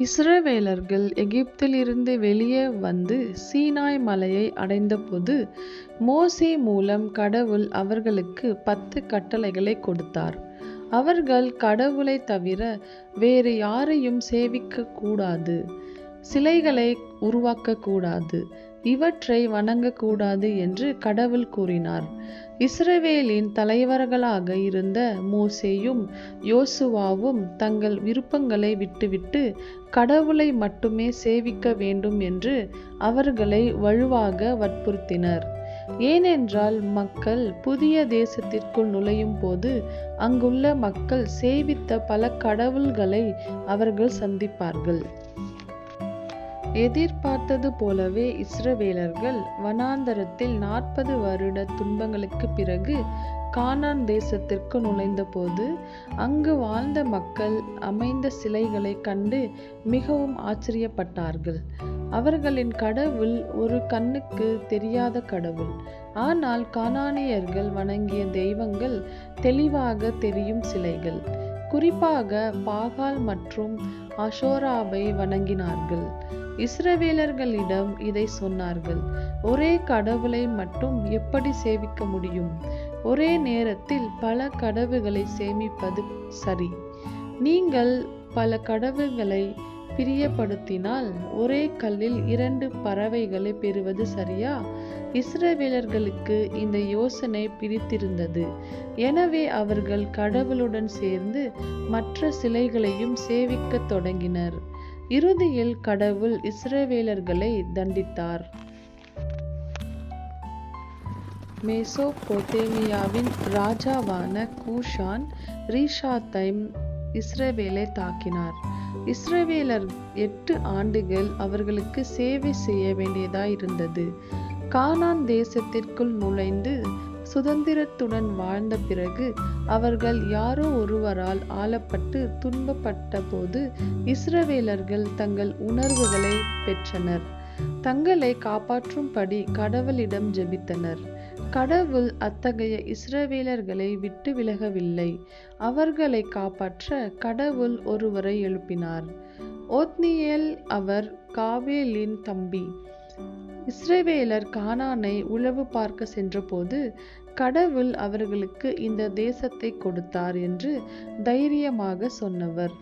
இஸ்ரவேலர்கள் எகிப்திலிருந்து வெளியே வந்து சீனாய் மலையை அடைந்தபோது மோசே மூலம் கடவுள் அவர்களுக்கு பத்து கட்டளைகளை கொடுத்தார். அவர்கள் கடவுளை தவிர வேறு யாரையும் சேவிக்க கூடாது சிலைகளை உருவாக்கக்கூடாது இவற்றை வணங்கக்கூடாது என்று கடவுள் கூறினார். இஸ்ரவேலின் தலைவர்களாக இருந்த மோசேயும் யோசுவாவும் தங்கள் விருப்பங்களை விட்டுவிட்டு கடவுளை மட்டுமே சேவிக்க வேண்டும் என்று அவர்களை வலுவாக வற்புறுத்தினர். ஏனென்றால் மக்கள் புதிய தேசத்திற்குள் நுழையும் போது அங்குள்ள மக்கள் சேவித்த பல கடவுள்களை அவர்கள் சந்திப்பார்கள். எதிர்பார்த்தது போலவே இஸ்ரவேலர்கள் வனாந்தரத்தில் நாற்பது வருட துன்பங்களுக்கு பிறகு கானான் தேசத்திற்கு நுழைந்தபோது அங்கு வாழ்ந்த மக்கள் அமைந்த சிலைகளை கண்டு மிகவும் ஆச்சரியப்பட்டார்கள். அவர்களின் கடவுள் ஒரு கண்ணுக்கு தெரியாத கடவுள். ஆனால் கானானியர்கள் வணங்கிய தெய்வங்கள் தெளிவாக தெரியும் சிலைகள். குறிப்பாக பாகால் மற்றும் அஷோராவை வணங்கினார்கள். இஸ்ரவேலர்களிடம் இதை சொன்னார்கள் ஒரே கடவுளை மட்டும் எப்படி சேவிக்க முடியும்? ஒரே நேரத்தில் பல கடவுள்களை சேமிப்பது சரி. நீங்கள் பல கடவுள்களை பிரியப்படுத்தினால் ஒரே கல்லில் இரண்டு பறவைகளை பெறுவது சரியா? இஸ்ரவேலர்களுக்கு இந்த யோசனை பிடித்திருந்தது. எனவே அவர்கள் கடவுளுடன் சேர்ந்து மற்ற சிலைகளையும் சேவிக்கத் தொடங்கினர். இறுதியில் கடவுள் இஸ்ரவேலர்களை தண்டித்தார். மேசோபொத்தேமியாவின் ராஜாவான கூஷான் ரீஷாத்தைம் இஸ்ரவேலை தாக்கினார். இஸ்ரவேலர் எட்டு ஆண்டுகள் அவர்களுக்கு சேவை செய்ய வேண்டியதாயிருந்தது கானான் தேசத்திற்குள் நுழைந்து சுதந்திரத்துடன் வாழ்ந்த பிறகு அவர்கள் யாரோ ஒருவரால் ஆளப்பட்டு துன்பப்பட்ட போது இஸ்ரவேலர்கள் தங்கள் உணர்வுகளை பெற்றனர். தங்களை காப்பாற்றும்படி கடவுளிடம் ஜெபித்தனர். கடவுள் அத்தகைய இஸ்ரவேலர்களை விட்டு விலகவில்லை. அவர்களை காப்பாற்ற கடவுள் ஒருவரை எழுப்பினார். ஓத்னியேல் அவர் காவேலின் தம்பி. இஸ்ரேவேலர் கானானை உளவு பார்க்க சென்றபோது கடவுள் அவர்களுக்கு இந்த தேசத்தை கொடுத்தார் என்று தைரியமாக சொன்னவர்.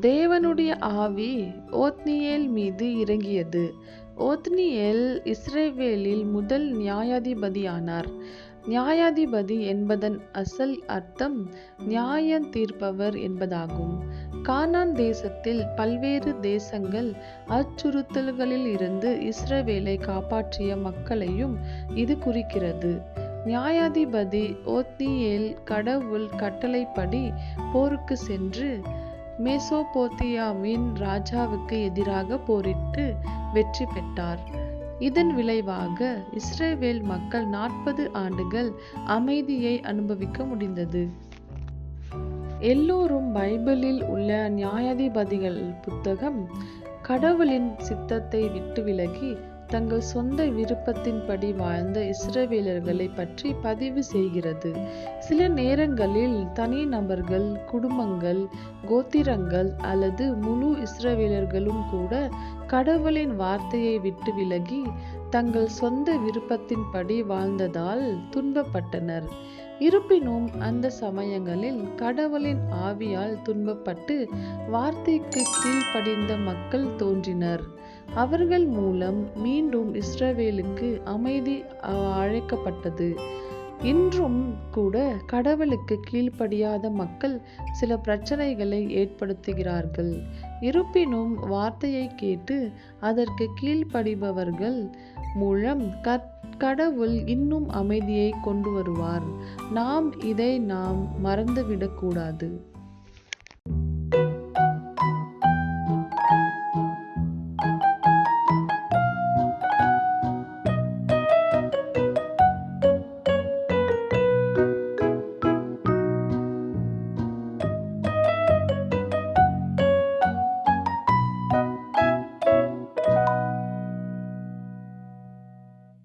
தேவனுடைய ஆவி ஓத்னியேல் மீது இறங்கியது. ஓத்னியேல் இஸ்ரேவேலில் முதல் நியாயாதிபதியானார். நியாயாதிபதி என்பதன் அசல் அர்த்தம் நியாயம் தீர்ப்பவர் என்பதாகும். கானான் தேசத்தில் பல்வேறு தேசங்கள் அச்சுறுத்தல்களில் இருந்து இஸ்ரவேலை காப்பாற்றிய மக்களையும் இது குறிக்கிறது. நியாயாதிபதி ஓத்னியேல் கடவுள் கட்டளைப்படி போருக்கு சென்று மெசோபோத்தியாவின் ராஜாவுக்கு எதிராக போரிட்டு வெற்றி பெற்றார். இதன் விளைவாக இஸ்ரேவேல் மக்கள் நாற்பது ஆண்டுகள் அமைதியை அனுபவிக்க முடிந்தது. எல்லோரும் பைபிளில் உள்ள நியாயாதிபதிகள் புத்தகம் கடவுளின் சித்தத்தை விட்டு விலகி தங்கள் சொந்த விருப்பத்தின்படி வாழ்ந்த இஸ்ரவேலர்களை பற்றி பதிவு செய்கிறது. சில நேரங்களில் தனி நபர்கள் குடும்பங்கள் கோத்திரங்கள் அல்லது முழு இஸ்ரவேலர்களும் கூட கடவுளின் வார்த்தையை விட்டு விலகி தங்கள் சொந்த விருப்பத்தின்படி வாழ்ந்ததால் துன்பப்பட்டனர். இருப்பினும் அந்த சமயங்களில் கடவுளின் ஆவியால் துன்பப்பட்டு வார்த்தைக்கு கீழ்ப்படிந்த மக்கள் தோன்றினர். அவர்கள் மூலம் மீண்டும் இஸ்ரவேலுக்கு அமைதி அழைக்கப்பட்டது. இன்றும் கூட கடவுளுக்கு கீழ்ப்படியாத மக்கள் சில பிரச்சனைகளை ஏற்படுத்துகிறார்கள். இருப்பினும் வார்த்தையை கேட்டு அதற்கு கீழ்ப்படிபவர்கள் மூலம் கத் கடவுள் இன்னும் அமைதியை கொண்டு வருவார். நாம் இதை நாம் மறந்துவிடக்கூடாது.